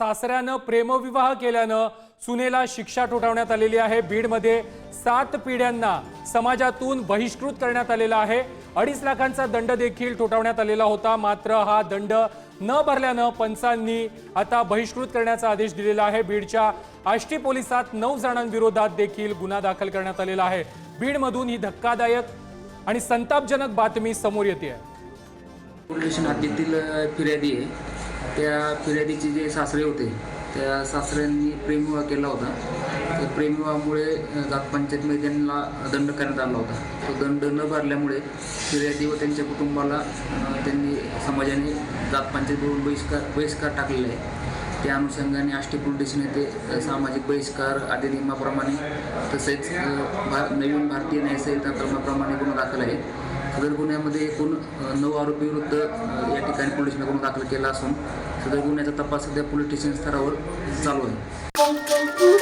सासऱ्यानं प्रेमविवाह केल्यानं सुनेला शिक्षा ठोठावण्यात आलेली आहे. बीडमध्ये सात पिढ्यांना समाजातून बहिष्कृत करण्यात आलेला आहे. अडीच लाखांचा दंड देखील ठोठावण्यात आलेला होता. मात्र हा दंड न भरल्यानं पंचांनी आता बहिष्कृत करण्याचा आदेश दिलेला आहे. बीडच्या आष्टी पोलिसात नऊ जणांविरोधात देखील गुन्हा दाखल करण्यात आलेला आहे. बीडमधून ही धक्कादायक आणि संतापजनक बातमी समोर येते पोलीस फिर्यादी आहे. त्या फिर्यादीचे जे सासरे होते त्या सासऱ्यांनी प्रेमविवाह केला होता. त्या प्रेमविवाहामुळे अ, जातपंचायतमध्ये त्यांना दंड करण्यात आला होता. तो दंड न भरल्यामुळे फिर्यादी व त्यांच्या कुटुंबाला त्यांनी समाजाने जातपंचायतीवरून बहिष्कार बहिष्कार टाकलेला आहे. त्या अनुषंगाने आष्टी पोलीस स्टेशन येथे सामाजिक बहिष्कार अधिनियमाप्रमाणे तसेच भा नवीन भारतीय न्यायसंहिता क्रमाप्रमाणे गुन्हा दाखल आहे. सदर गुन्ह्यामध्ये एकूण नऊ आरोपी विरुद्ध या ठिकाणी पोलिसांनी गुन्हा दाखल केला असून सदर गुन्ह्याचा तपास सध्या पोलीस स्टेशन स्तरावर चालू आहे.